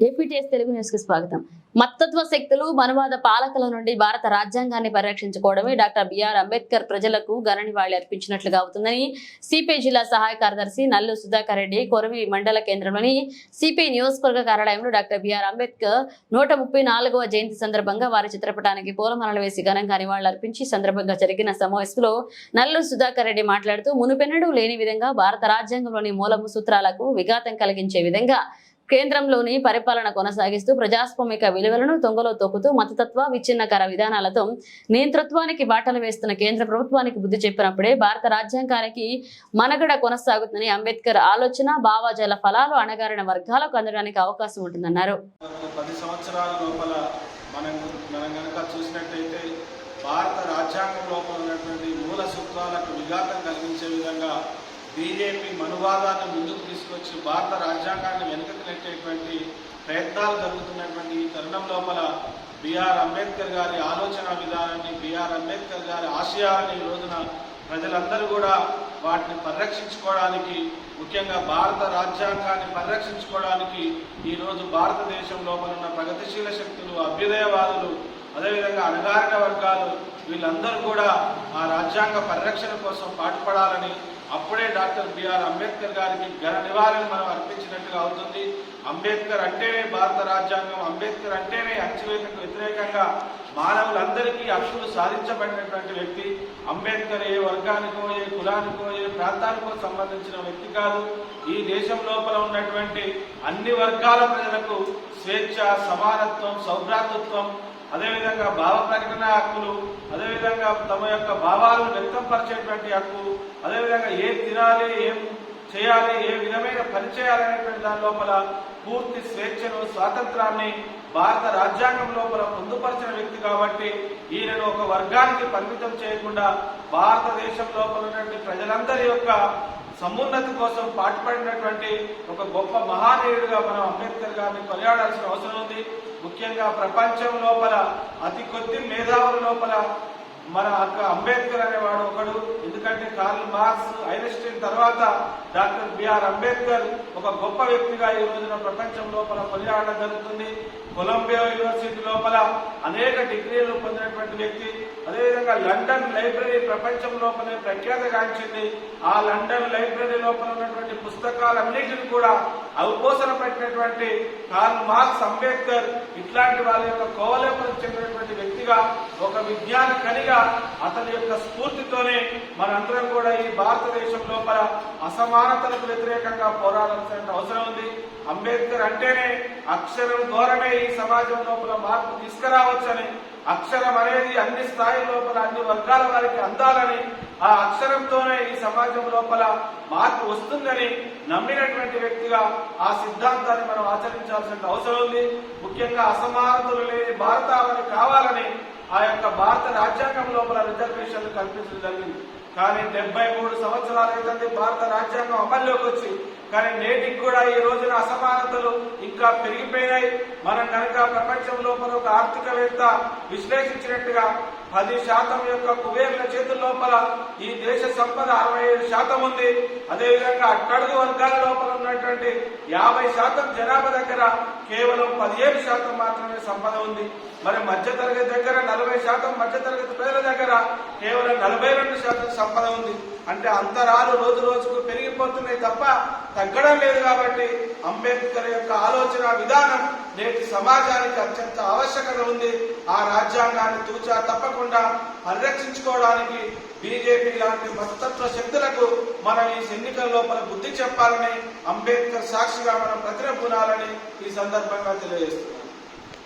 APTS Telugu న్యూస్కి స్వాగతం. మత్తత్వ శక్తులు మనువాద పాలకుల నుండి భారత రాజ్యాంగాన్ని పరిరక్షించుకోవడమే డాక్టర్ బిఆర్ అంబేద్కర్ ప్రజలకు ఘన అర్పించినట్లుగా అవుతుందని సిపిఐ జిల్లా సహాయ కార్యదర్శి నల్లు సుధాకర్ రెడ్డి కొరవి మండల కేంద్రంలోని సిపిఐ నియోజకవర్గ కార్యాలయంలో డాక్టర్ బిఆర్ అంబేద్కర్ నూట ముప్పై నాలుగవ జయంతి సందర్భంగా వారి చిత్రపటానికి పూలమాలలు వేసి ఘనంగా నివాళులు అర్పించి సందర్భంగా జరిగిన సమావేశంలో నల్లు సుధాకర్ రెడ్డి మాట్లాడుతూ మునుపెన్నడూ లేని విధంగా భారత రాజ్యాంగంలోని మూలము సూత్రాలకు విఘాతం కలిగించే విధంగా కేంద్రంలోని పరిపాలన కొనసాగిస్తూ ప్రజాస్వామిక విలువలను తొంగలో తొక్కుతూ మతతత్వ విచ్ఛిన్నకర విధానాలతో నియంతృత్వానికి బాటలు వేస్తున్న కేంద్ర ప్రభుత్వానికి బుద్ధి చెప్పినప్పుడే భారత రాజ్యాంగానికి మనగడ కొనసాగుతుందని అంబేద్కర్ ఆలోచన భావాజాల ఫలాలు అణగారిన వర్గాలకు అందడానికి అవకాశం ఉంటుందన్నారు. భారత రాజ్యాంగం లోపల ఉన్నటువంటి మూల సూత్రాలకు విఘాతం కలిగించే విధంగా బీజేపీ మనువాదాన్ని ముందుకు తీసుకొచ్చి భారత రాజ్యాంగాన్ని వెనుకకు నెట్టేటువంటి ప్రయత్నాలు జరుగుతున్నటువంటి ఈ తరుణం లోపల బిఆర్ అంబేద్కర్ గారి ఆలోచన విధానాన్ని బిఆర్ అంబేద్కర్ గారి ఆశయాలని ఈ రోజున ప్రజలందరూ కూడా వాటిని పరిరక్షించుకోవడానికి ముఖ్యంగా భారత రాజ్యాంగాన్ని పరిరక్షించుకోవడానికి ఈరోజు భారతదేశం లోపల ఉన్న ప్రగతిశీల శక్తులు అభ్యుదయవాదులు అదేవిధంగా అణగారిన వర్గాలు వీళ్ళందరూ కూడా ఆ రాజ్యాంగ పరిరక్షణ కోసం పాటుపడాలని అప్పుడే డాక్టర్ బిఆర్ అంబేద్కర్ గారికి ఘన నివాళిని మనం అర్పించినట్టుగా అవుతుంది. అంబేద్కర్ అంటేనే భారత రాజ్యాంగం అంబేద్కర్ అంటేనే అణచివేతకు వ్యతిరేకంగా మానవులందరికీ హక్కులు సాధించబడినటువంటి వ్యక్తి. అంబేద్కర్ ఏ వర్గానికో ఏ కులానికో ఏ ప్రాంతానికో సంబంధించిన వ్యక్తి కాదు. ఈ దేశం లోపల ఉన్నటువంటి అన్ని వర్గాల ప్రజలకు స్వేచ్ఛ సమానత్వం సౌభ్రాతృత్వం అదేవిధంగా భావ ప్రకటన హక్కులు అదేవిధంగా తమ యొక్క భావాలను వ్యక్తంపరిచేటువంటి హక్కు అదేవిధంగా ఏం తినాలి ఏం చేయాలి ఏ విధమైన పని చేయాలనేటువంటి దాని లోపల పూర్తి స్వేచ్ఛను స్వాతంత్రాన్ని భారత రాజ్యాంగం లోపల పొందుపరిచిన వ్యక్తి కాబట్టి ఈయనను ఒక వర్గానికి పరిమితం చేయకుండా భారతదేశం లోపల ఉన్నటువంటి ప్రజలందరి యొక్క సమున్నతి కోసం పాటుపడినటువంటి ఒక గొప్ప మహానీయుడిగా మనం అంబేద్కర్ గారిని కొనియాడాల్సిన అవసరం ఉంది. ముఖ్యంగా ప్రపంచం లోపల అతి కొద్ది మేధావుల లోపల మన అక్క అంబేద్కర్ అనేవాడు ఒకడు. ఎందుకంటే కార్ల్ మార్క్స్ ఐన్స్టీన్ తర్వాత డాక్టర్ బిఆర్ అంబేద్కర్ ఒక గొప్ప వ్యక్తిగా ఈ రోజున ప్రపంచం లోపల కొనియాడడం జరుగుతుంది. కొలంబియా యూనివర్సిటీ లోపల అనేక డిగ్రీలు పొందినటువంటి వ్యక్తి. అదేవిధంగా లండన్ లైబ్రరీ ప్రపంచం లోపలే ప్రఖ్యాతగాంచింది. ఆ లండన్ లైబ్రరీ లోపల పుస్తకాలన్నిటిని కూడా అవపోసన పెట్టినటువంటి కార్ల్ మార్క్స్ అంబేద్కర్ ఇట్లాంటి వాళ్ళ యొక్క కోవలేపలకు చెందినటువంటి వ్యక్తిగా ఒక విజ్ఞాన కనిగా అతని యొక్క స్ఫూర్తితోనే మనందరం కూడా ఈ భారతదేశం లోపల అసమానతలకు వ్యతిరేకంగా పోరాడాల్సిన అవసరం ఉంది. అంబేద్కర్ అంటేనే అక్షరం ద్వారానే ఈ సమాజం లోపల మార్పు తీసుకురావచ్చని అక్షరం అనేది అన్ని స్థాయి లోపల అన్ని వర్గాల వారికి అందాలని ఆ అక్షరంతోనే ఈ సమాజం లోపల మార్పు వస్తుందని నమ్మినటువంటి వ్యక్తిగా ఆ సిద్ధాంతాన్ని మనం ఆచరించాల్సిన అవసరం ఉంది. ముఖ్యంగా అసమానతలు లేని భారతావని కావాలని ఆ యొక్క భారత రాజ్యాంగం లోపల రిజర్వేషన్లు కల్పించడం జరిగింది. కానీ డెబ్బై మూడు సంవత్సరాల క్రితం భారత రాజ్యాంగం అమల్లోకి వచ్చి కానీ నేటికి కూడా ఈ రోజున అసమానతలు ఇంకా పెరిగిపోయినాయి. మనం కనుక ప్రపంచం లోపల ఒక ఆర్థికవేత్త విశ్లేషించినట్టుగా పది శాతం యొక్క కుబేర్ల చేతుల లోపల ఈ దేశ సంపద అరవై ఏడు శాతం ఉంది. అదేవిధంగా అట్టడుగు వర్గాల లోపల ఉన్నటువంటి యాభై శాతం జనాభా దగ్గర కేవలం పదిహేను శాతం మాత్రమే సంపద ఉంది. మరి మధ్యతరగతి దగ్గర నలభై శాతం మధ్యతరగతి ప్రజల దగ్గర కేవలం నలభై రెండు శాతం సంపద ఉంది. అంటే అంతరాలు రోజు రోజుకు పెరిగిపోతున్నాయి తప్ప తగ్గడం లేదు కాబట్టి అంబేద్కర్ యొక్క ఆలోచన విధానం నేటి సమాజానికి అత్యంత ఆవశ్యకత ఉంది. ఆ రాజ్యాంగాన్ని తూచా తప్పకుండా పరిరక్షించుకోవడానికి బీజేపీ లాంటి మతతత్వ శక్తులకు మనం ఈ ఎన్నికల లోపల బుద్ధి చెప్పాలని అంబేద్కర్ సాక్షిగా మనం ప్రతిరపునాలని ఈ సందర్భంగా తెలియజేస్తున్నాం.